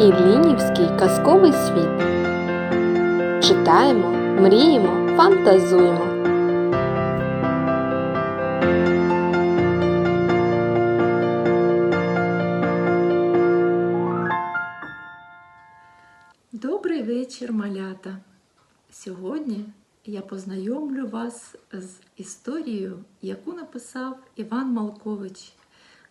Іллінівський казковий світ. Читаємо, мріємо, фантазуємо. Добрий вечір, малята! Сьогодні я познайомлю вас з історією, яку написав Іван Малкович.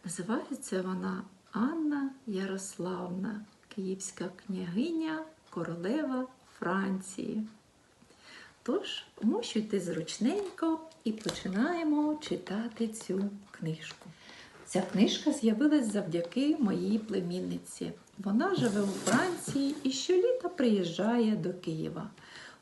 Називається вона Анна Ярославна, київська княгиня, королева Франції. Тож, вмощуйте зручненько і починаємо читати цю книжку. Ця книжка з'явилась завдяки моїй племінниці. Вона живе у Франції і щоліта приїжджає до Києва.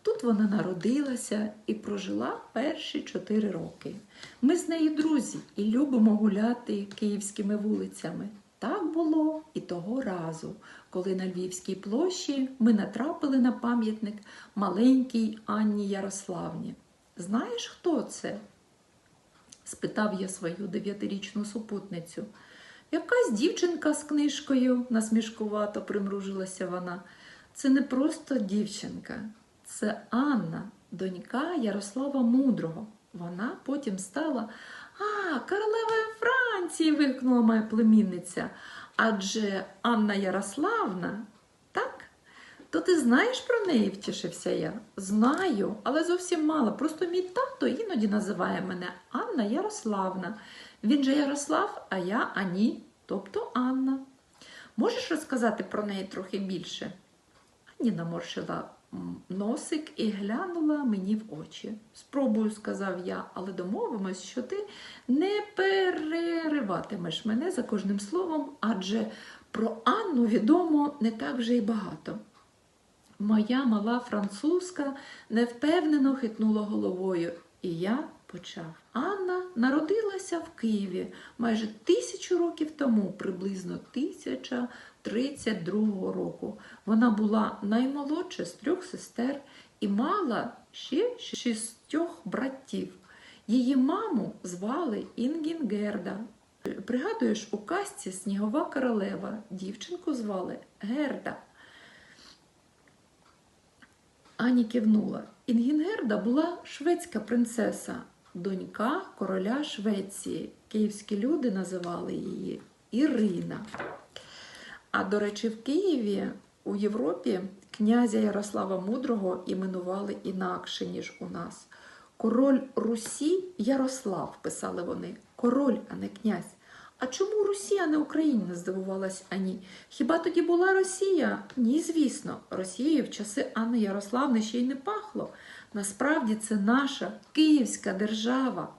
Тут вона народилася і прожила перші чотири роки. Ми з нею друзі і любимо гуляти київськими вулицями. Так було і того разу, коли на Львівській площі ми натрапили на пам'ятник маленькій Анні Ярославні. Знаєш, хто це? спитав я свою дев'ятирічну супутницю. Якась дівчинка з книжкою, насмішкувато примружилася вона. Це не просто дівчинка, це Анна, донька Ярослава Мудрого. Вона потім стала А, королевою Франції. вигукнула моя племінниця. Адже Анна Ярославна, так? То ти знаєш про неї, втішився я. Знаю, але зовсім мало. Просто мій тато іноді називає мене Анна Ярославна. Він же Ярослав, а я Ані, тобто Анна. Можеш розказати про неї трохи більше? Ані наморщила носик і глянула мені в очі. Спробую, сказав я, але домовимось, що ти не перериватимеш мене за кожним словом, адже про Анну відомо не так вже й багато. Моя мала французька невпевнено хитнула головою, і я почав. Анна народилася в Києві майже тисячу років тому, приблизно 1032 року. Вона була наймолодша з трьох сестер і мала ще шістьох братів. Її маму звали Інгінгерда. Пригадуєш, у казці Снігова королева дівчинку звали Герда. Ані кивнула. Інгінгерда була шведська принцеса, донька короля Швеції. Київські люди називали її Ірина. А до речі, в Києві у Європі князя Ярослава Мудрого іменували інакше, ніж у нас. Король Русі Ярослав, писали вони. Король, а не князь. А чому Русі, а не Україна? здивувалась Ані. Хіба тоді була Росія? Ні, звісно, Росією в часи Анни Ярославни ще й не пахло. Насправді це наша Київська держава.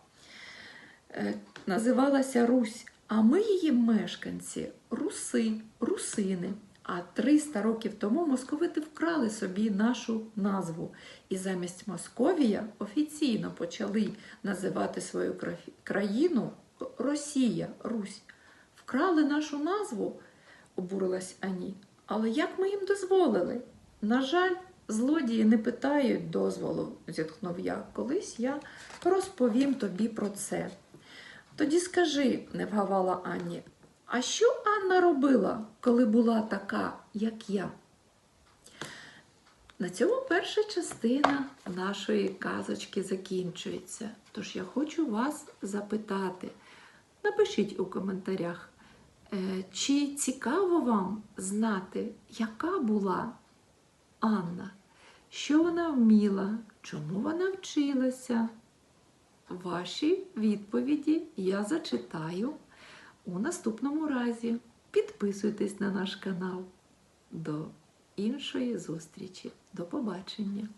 Е, називалася Русь, а ми її мешканці руси, русини. А 300 років тому московити вкрали собі нашу назву. І замість Московія офіційно почали називати свою країну Росія, Русь. Вкрали нашу назву, обурилась Ані. Але як ми їм дозволили? На жаль, злодії не питають дозволу, зітхнув я. Колись я розповім тобі про це. Тоді скажи, не вгавала Анні, а що Анна робила, коли була така, як я? На цьому перша частина нашої казочки закінчується. Тож я хочу вас запитати. Напишіть у коментарях, е, чи цікаво вам знати, яка була Анна, що вона вміла, чому вона вчилася? Ваші відповіді я зачитаю у наступному разі. Підписуйтесь на наш канал. До іншої зустрічі. До побачення!